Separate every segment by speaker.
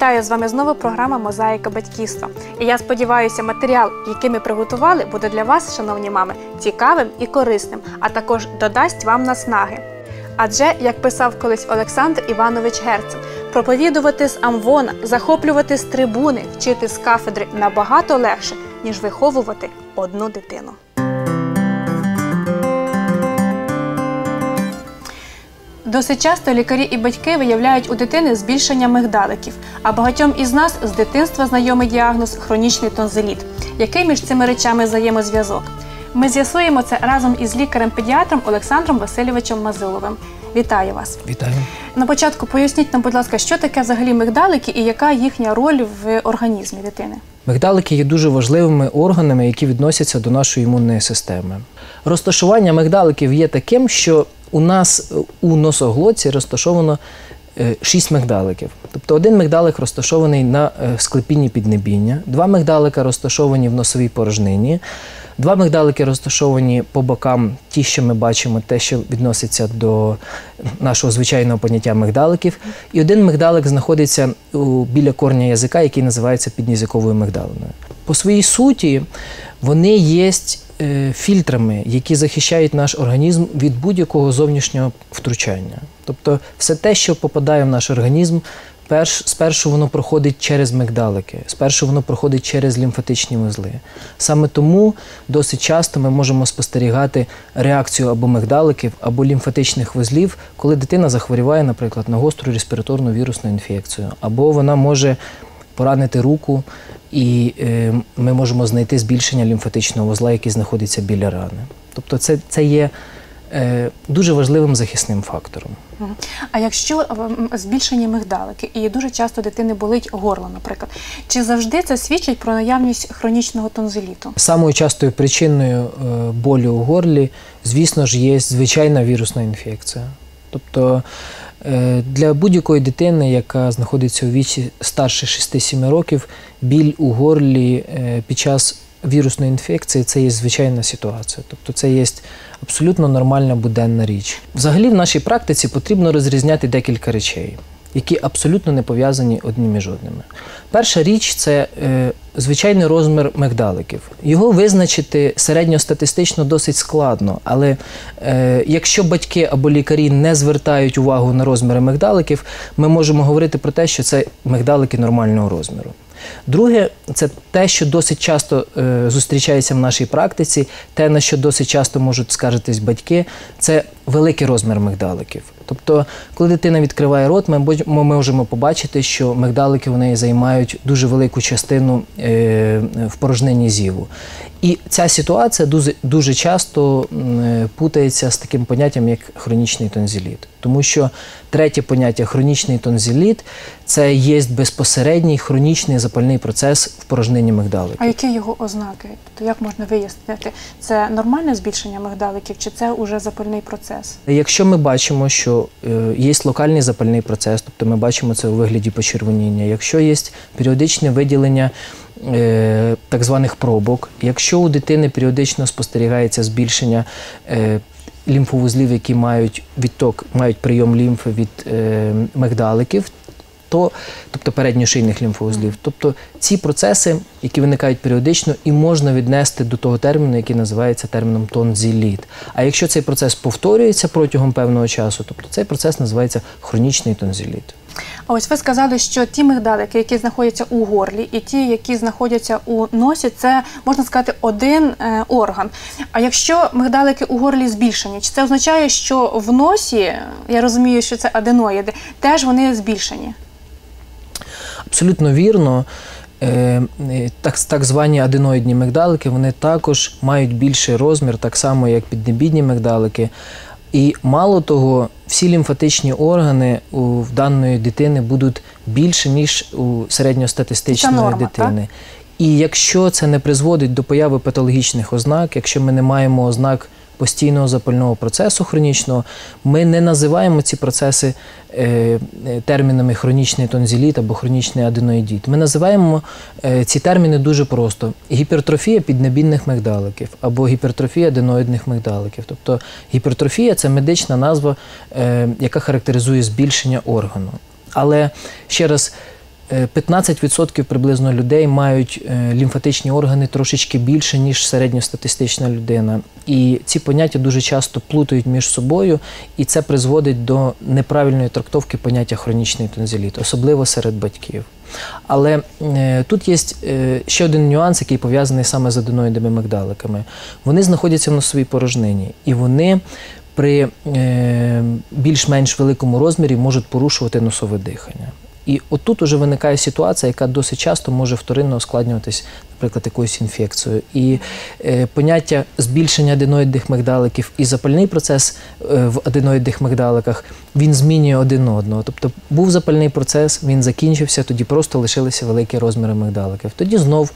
Speaker 1: Вітаю з вами знову програма Мозаїка батьківства. І я сподіваюся, матеріал, який ми приготували, буде для вас, шановні мами, цікавим і корисним, а також додасть вам наснаги. Адже, як писав колись Олександр Іванович Герцен, проповідувати з амвона, захоплювати з трибуни, вчити з кафедри набагато легше, ніж виховувати одну дитину. Досить часто лікарі і батьки виявляють у дитини збільшення мигдаликів, а багатьом із нас з дитинства знайомий діагноз хронічний тонзиліт. Який між цими речами взаємозв'язок? Ми з'ясуємо це разом із лікарем-педіатром Олександром Васильовичем Мазиловим. Вітаю вас!
Speaker 2: Вітаю.
Speaker 1: На початку поясніть нам, будь ласка, що таке взагалі мигдалики і яка їхня роль в організмі дитини?
Speaker 2: Мигдалики є дуже важливими органами, які відносяться до нашої імунної системи. Розташування мигдаликів є таким, що у нас у носоглотці розташовано е, шість мигдаликів. Тобто один мигдалик розташований на е, склепінні піднебіння, два мигдалика розташовані в носовій порожнині, два мигдалики розташовані по бокам, ті, що ми бачимо, те, що відноситься до нашого звичайного поняття мигдаликів. І один мигдалик знаходиться біля корня язика, який називається піднязиковою мигдалиною. По своїй суті, вони є е, фільтрами, які захищають наш організм від будь-якого зовнішнього втручання. Тобто, все те, що попадає в наш організм, перш, спершу воно проходить через мигдалики, спершу воно проходить через лімфатичні вузли. Саме тому досить часто ми можемо спостерігати реакцію або мигдаликів, або лімфатичних вузлів, коли дитина захворіває, наприклад, на гостру респіраторну вірусну інфекцію, або вона може поранити руку, і е, ми можемо знайти збільшення лімфатичного вузла, який знаходиться біля рани. Тобто, це, це є е, дуже важливим захисним фактором.
Speaker 1: А якщо ем, збільшені мигдалики, і дуже часто дитини болить горло, наприклад, чи завжди це свідчить про наявність хронічного тонзиліту?
Speaker 2: Самою частою причиною е, болю у горлі, звісно ж, є звичайна вірусна інфекція. Тобто е, для будь-якої дитини, яка знаходиться у віці старше 6-7 років, біль у горлі е, під час вірусної інфекції це є звичайна ситуація. Тобто це є абсолютно нормальна буденна річ. Взагалі в нашій практиці потрібно розрізняти декілька речей. Які абсолютно не пов'язані одні між одними. Перша річ це е, звичайний розмір мигдаликів. Його визначити середньостатистично досить складно, але е, якщо батьки або лікарі не звертають увагу на розміри мигдаликів, ми можемо говорити про те, що це мигдалики нормального розміру. Друге, це те, що досить часто е, зустрічається в нашій практиці, те, на що досить часто можуть скаржитись батьки, це великий розмір мигдаликів. Тобто, коли дитина відкриває рот, ми, ми можемо побачити, що мигдалики в неї займають дуже велику частину е, в порожнині зіву. І ця ситуація дуже, дуже часто е, путається з таким поняттям, як хронічний тонзиліт. Тому що третє поняття хронічний тонзиліт це є безпосередній хронічний запальний процес в порожнині мигдаликів.
Speaker 1: А які його ознаки? Тобто як можна вияснити, це нормальне збільшення мигдаликів, чи це уже запальний процес?
Speaker 2: Якщо ми бачимо, що е, є локальний запальний процес, тобто ми бачимо це у вигляді почервоніння, якщо є періодичне виділення так званих пробок, якщо у дитини періодично спостерігається збільшення е, лімфовузлів, які мають відток, мають прийом лімфи від е, мигдаликів, то, тобто передньошийних лімфоузлів. Тобто ці процеси, які виникають періодично, і можна віднести до того терміну, який називається терміном тонзиліт. А якщо цей процес повторюється протягом певного часу, тобто цей процес називається хронічний тонзиліт.
Speaker 1: А ось ви сказали, що ті мигдалики, які знаходяться у горлі, і ті, які знаходяться у носі, це можна сказати один е, орган. А якщо мигдалики у горлі збільшені, чи це означає, що в носі, я розумію, що це аденоїди, теж вони збільшені?
Speaker 2: Абсолютно вірно. Е, е, Так, так звані аденоїдні мигдалики, вони також мають більший розмір, так само як піднебідні мигдалики. І мало того, всі лімфатичні органи у даної дитини будуть більше, ніж у середньостатистичної
Speaker 1: норма,
Speaker 2: дитини. І якщо це не призводить до появи патологічних ознак, якщо ми не маємо ознак постійного запального процесу хронічного, ми не називаємо ці процеси е, е, термінами хронічний тонзиліт або хронічний аденоїдіт. Ми називаємо е, ці терміни дуже просто: гіпертрофія піднебінних мигдаликів або гіпертрофія аденоїдних мигдаликів. Тобто гіпертрофія це медична назва, яка характеризує збільшення органу. Але ще раз. Е, 15% приблизно людей мають е, лімфатичні органи трошечки більше, ніж середньостатистична людина. І ці поняття дуже часто плутають між собою, і це призводить до неправильної трактовки поняття хронічний тонзиліт, особливо серед батьків. Але е, тут є е, ще один нюанс, який пов'язаний саме з аденоїдами мигдаликами. Вони знаходяться в носовій порожнині, і вони при е, більш-менш великому розмірі можуть порушувати носове дихання. І отут уже виникає ситуація, яка досить часто може вторинно ускладнюватись, наприклад, якоюсь інфекцією. І е, поняття збільшення аденоїдних мигдаликів і запальний процес е, в аденоїдних мигдаликах він змінює один одного. Тобто був запальний процес, він закінчився, тоді просто лишилися великі розміри мигдаликів. Тоді знов.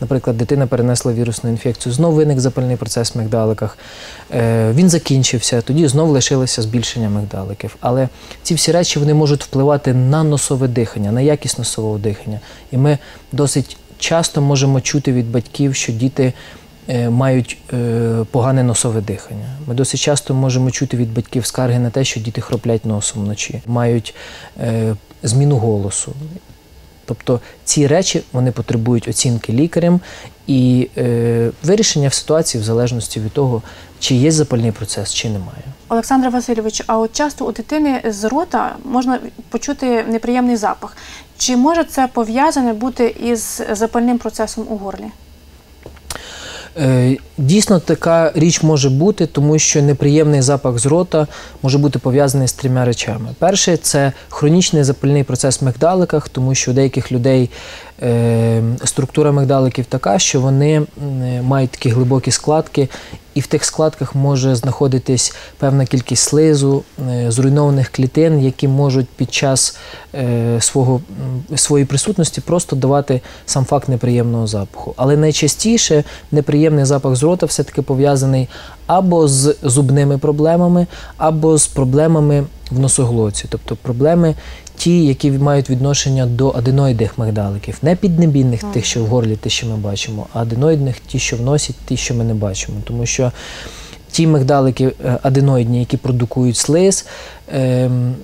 Speaker 2: Наприклад, дитина перенесла вірусну інфекцію, знов виник запальний процес в мигдаликах. Е, він закінчився, тоді знов лишилося збільшення мигдаликів. Але ці всі речі вони можуть впливати на носове дихання, на якість носового дихання. І ми досить часто можемо чути від батьків, що діти е, мають е, погане носове дихання. Ми досить часто можемо чути від батьків скарги на те, що діти хроплять носом вночі, мають зміну голосу. Тобто ці речі вони потребують оцінки лікарем і е, вирішення в ситуації в залежності від того, чи є запальний процес, чи немає.
Speaker 1: Олександр Васильович, а от часто у дитини з рота можна почути неприємний запах. Чи може це пов'язане бути із запальним процесом у горлі?
Speaker 2: Е, Дійсно, така річ може бути, тому що неприємний запах з рота може бути пов'язаний з трьома речами. Перше це хронічний запальний процес в мигдаликах, тому що у деяких людей е, структура мигдаликів така, що вони мають такі глибокі складки, і в тих складках може знаходитись певна кількість слизу, е, зруйнованих клітин, які можуть під час е, свого, своєї присутності просто давати сам факт неприємного запаху. Але найчастіше неприємний запах з рота все-таки пов'язаний або з зубними проблемами, або з проблемами в носоглотці, тобто проблеми ті, які мають відношення до аденоїдних мигдаликів, не піднебільних тих, що в горлі, ті, що ми бачимо, а аденоїдних, ті, що в носі, ті, що ми не бачимо. Тому що ті мигдалики е, аденоїдні, які продукують слиз, ем,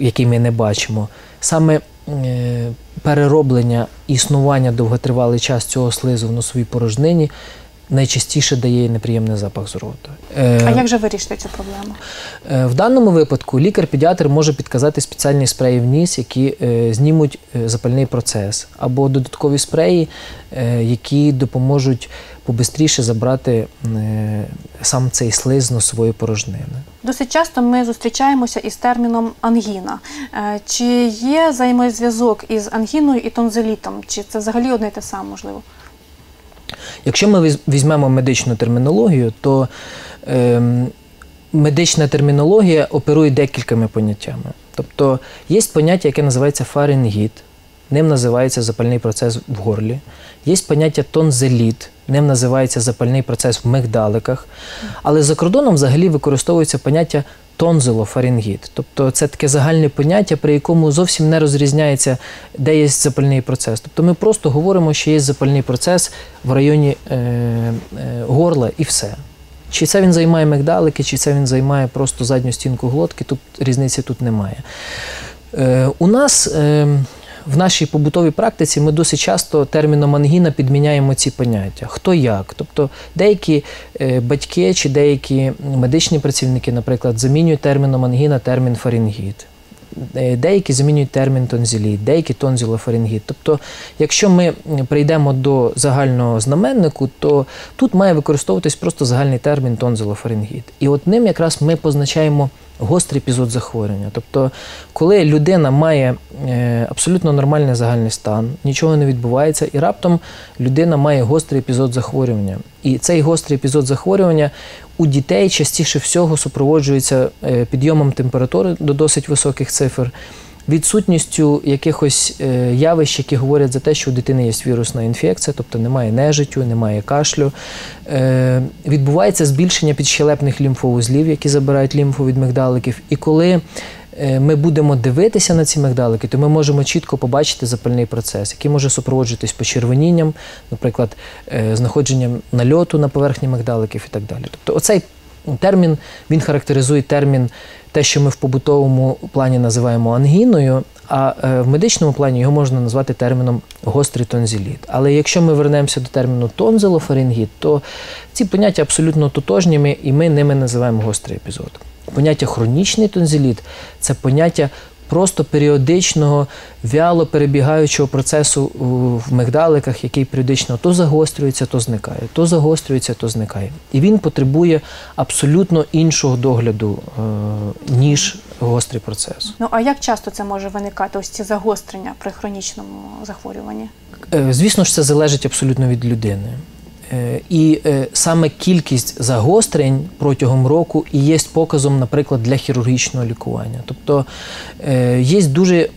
Speaker 2: який ми не бачимо, саме е, перероблення існування довготривалий час цього слизу в носовій порожнині найчастіше дає неприємний запах з рота. Е,
Speaker 1: А як же вирішити цю проблему?
Speaker 2: Е, В даному випадку лікар-педіатр може підказати спеціальні спреї в ніс, які е, знімуть запальний процес, або додаткові спреї, які допоможуть побистріше забрати сам цей слиз з носової порожнини.
Speaker 1: Досить часто ми зустрічаємося із терміном ангіна. Чи є взаємозв'язок із ангіною і тонзилітом? Чи це взагалі одне й те саме можливо?
Speaker 2: Якщо ми візьмемо медичну термінологію, то ем, медична термінологія оперує декількома поняттями. Тобто є поняття, яке називається фарингіт, ним називається запальний процес в горлі. Є поняття тонзиліт, ним називається запальний процес в мигдаликах. Але за кордоном взагалі використовується поняття тонзилофарингіт. Тобто це таке загальне поняття, при якому зовсім не розрізняється, де є запальний процес. Тобто ми просто говоримо, що є запальний процес в районі е, е, горла і все. Чи це він займає мигдалики, чи це він займає просто задню стінку глотки, тут різниці тут немає. Е, у нас е, в нашій побутовій практиці ми досить часто терміном ангіна підміняємо ці поняття. Хто як. Тобто деякі е, батьки чи деякі медичні працівники, наприклад, замінюють терміном ангіна термін фарингіт. Е, Деякі замінюють термін тонзиліт, деякі тонзилофарингіт. Тобто, якщо ми прийдемо до загального знаменнику, то тут має використовуватись просто загальний термін тонзилофарингіт. І от ним якраз ми позначаємо гострий епізод захворювання. Тобто, коли людина має е, абсолютно нормальний загальний стан, нічого не відбувається, і раптом людина має гострий епізод захворювання. І цей гострий епізод захворювання у дітей частіше всього супроводжується е, підйомом температури до досить високих цифр, відсутністю якихось е, явищ, які говорять за те, що у дитини є вірусна інфекція, тобто немає нежиттю, немає кашлю. Е, Відбувається збільшення підщелепних лімфоузлів, які забирають лімфу від мигдаликів. І коли е, ми будемо дивитися на ці мигдалики, то ми можемо чітко побачити запальний процес, який може супроводжуватись почервонінням, наприклад, знаходженням нальоту на поверхні мигдаликів і так далі. Тобто, оцей термін він характеризує термін, те, що ми в побутовому плані називаємо ангіною, а е, в медичному плані його можна назвати терміном гострий тонзиліт. Але якщо ми вернемося до терміну тонзилофарингіт, то ці поняття абсолютно тотожніми, і ми ними називаємо гострий епізод. Поняття хронічний тонзиліт це поняття просто періодичного вяло перебігаючого процесу в мигдаликах, який періодично то загострюється, то зникає, то загострюється, то зникає. І він потребує абсолютно іншого догляду, е, ніж гострий процес.
Speaker 1: Ну а як часто це може виникати? Ось ці загострення при хронічному захворюванні?
Speaker 2: Е, звісно ж, це залежить абсолютно від людини. Е, і е, саме кількість загострень протягом року і є показом, наприклад, для хірургічного лікування. Тобто е, є дуже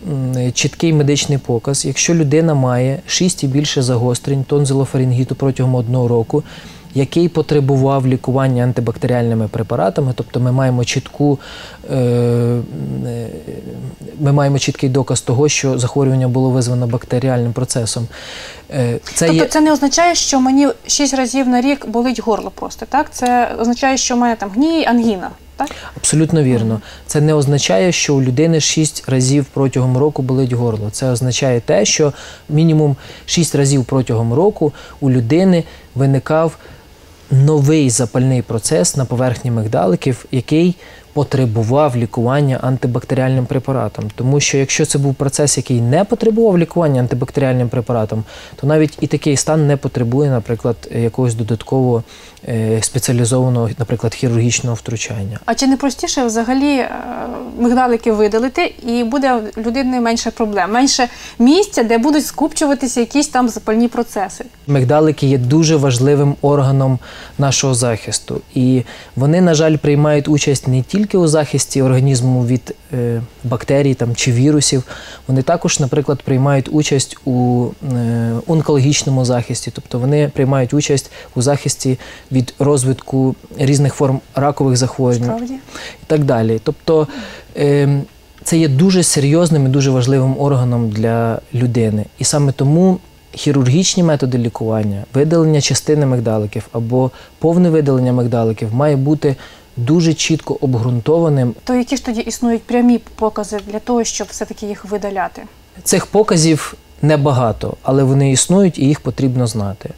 Speaker 2: чіткий медичний показ. Якщо людина має 6 і більше загострень тонзилофарингіту протягом одного року, який потребував лікування антибактеріальними препаратами, тобто ми маємо чітку, ми маємо чіткий доказ того, що захворювання було визвано бактеріальним процесом.
Speaker 1: Е, це тобто є... це не означає, що мені 6 разів на рік болить горло просто, так? Це означає, що в мене там гній, ангіна. Так?
Speaker 2: Абсолютно вірно. Це не означає, що у людини 6 разів протягом року болить горло. Це означає те, що мінімум 6 разів протягом року у людини виникав новий запальний процес на поверхні мигдаликів, який потребував лікування антибактеріальним препаратом. Тому що якщо це був процес, який не потребував лікування антибактеріальним препаратом, то навіть і такий стан не потребує, наприклад, якогось додаткового е, спеціалізованого, наприклад, хірургічного втручання.
Speaker 1: А чи не простіше взагалі е, мигдалики видалити, і буде у людини менше проблем, менше місця, де будуть скупчуватися якісь там запальні процеси?
Speaker 2: Мигдалики є дуже важливим органом нашого захисту, і вони, на жаль, приймають участь не тільки тільки у захисті організму від е, бактерій там, чи вірусів, вони також, наприклад, приймають участь у е, онкологічному захисті, тобто вони приймають участь у захисті від розвитку різних форм ракових захворювань Справді? і так далі. Тобто е, це є дуже серйозним і дуже важливим органом для людини. І саме тому. Хірургічні методи лікування, видалення частини мигдаликів або повне видалення мигдаликів має бути дуже чітко обґрунтованим.
Speaker 1: То які ж тоді існують прямі покази для того, щоб все-таки їх видаляти?
Speaker 2: Цих показів небагато, але вони існують і їх потрібно знати.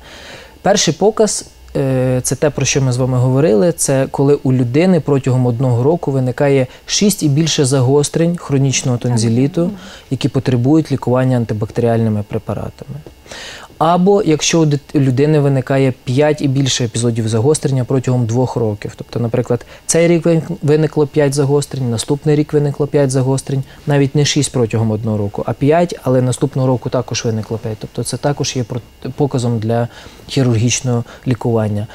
Speaker 2: Перший показ е, це те, про що ми з вами говорили. Це коли у людини протягом одного року виникає 6 і більше загострень хронічного тонзіліту, які потребують лікування антибактеріальними препаратами. Або якщо у людини виникає 5 і більше епізодів загострення протягом двох років. Тобто, наприклад, цей рік виникло 5 загострень, наступний рік виникло 5 загострень, навіть не 6 протягом одного року, а 5, але наступного року також виникло 5. Тобто це також є показом для хірургічного лікування.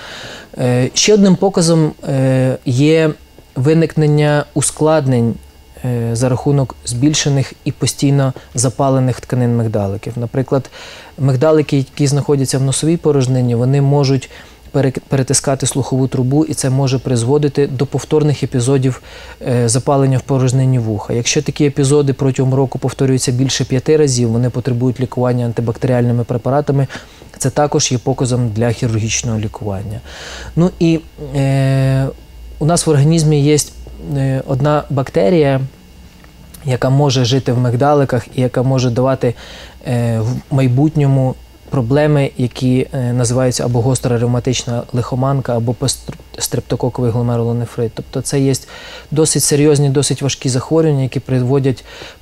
Speaker 2: Е, ще одним показом е, є виникнення ускладнень за рахунок збільшених і постійно запалених тканин мигдаликів. Наприклад, мигдалики, які знаходяться в носовій порожнині, вони можуть перетискати слухову трубу, і це може призводити до повторних епізодів е, запалення в порожнині вуха. Якщо такі епізоди протягом року повторюються більше п'яти разів, вони потребують лікування антибактеріальними препаратами. Це також є показом для хірургічного лікування. Ну і е, у нас в організмі є е, одна бактерія, яка може жити в мигдаликах і яка може давати е, в майбутньому проблеми, які е, називаються або гостра ревматична лихоманка, або стрептококовий гломерулонефрит. Тобто це є досить серйозні, досить важкі захворювання, які приводять е,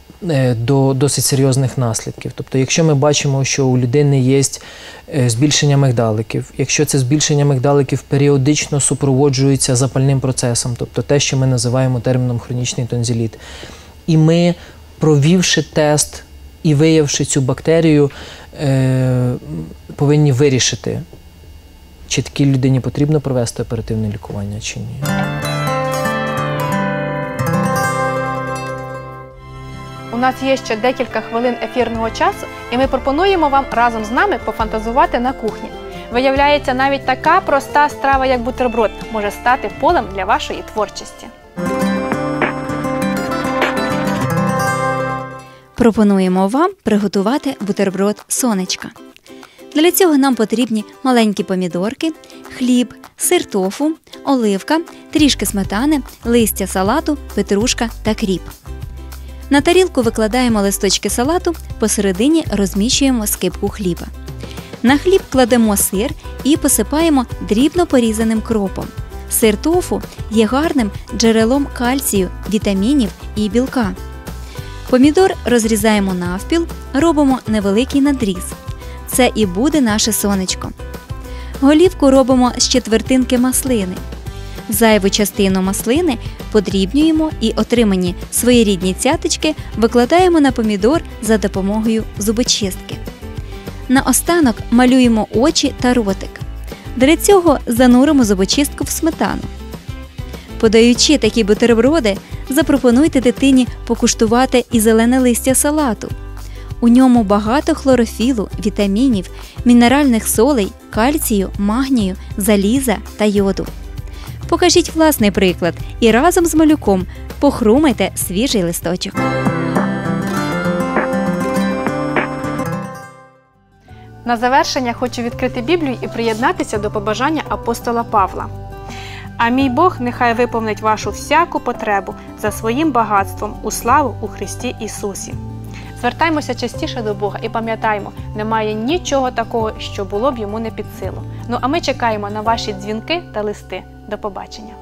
Speaker 2: до досить серйозних наслідків. Тобто, якщо ми бачимо, що у людини є збільшення мигдаликів, якщо це збільшення мигдаликів періодично супроводжується запальним процесом, тобто те, що ми називаємо терміном хронічний тонзиліт, і ми, провівши тест і виявивши цю бактерію, е, повинні вирішити, чи такій людині потрібно провести оперативне лікування чи ні.
Speaker 1: У нас є ще декілька хвилин ефірного часу, і ми пропонуємо вам разом з нами пофантазувати на кухні. Виявляється, навіть така проста страва, як бутерброд, може стати полем для вашої творчості.
Speaker 3: Пропонуємо вам приготувати бутерброд сонечка. Для цього нам потрібні маленькі помідорки, хліб, сир тофу, оливка, трішки сметани, листя салату, петрушка та кріп. На тарілку викладаємо листочки салату, посередині розміщуємо скипку хліба. На хліб кладемо сир і посипаємо дрібно порізаним кропом. Сир тофу є гарним джерелом кальцію, вітамінів і білка. Помідор розрізаємо навпіл, робимо невеликий надріз. Це і буде наше сонечко. Голівку робимо з четвертинки маслини. Зайву частину маслини подрібнюємо і отримані своєрідні цяточки викладаємо на помідор за допомогою зубочистки. Наостанок малюємо очі та ротик. Для цього зануримо зубочистку в сметану. Подаючи такі бутерброди, запропонуйте дитині покуштувати і зелене листя салату. У ньому багато хлорофілу, вітамінів, мінеральних солей, кальцію, магнію, заліза та йоду. Покажіть власний приклад і разом з малюком похрумайте свіжий листочок.
Speaker 1: На завершення хочу відкрити Біблію і приєднатися до побажання апостола Павла. А мій Бог нехай виповнить вашу всяку потребу за своїм багатством у славу у Христі Ісусі. Звертаймося частіше до Бога і пам'ятаймо, немає нічого такого, що було б йому не під силу. Ну а ми чекаємо на ваші дзвінки та листи. До побачення.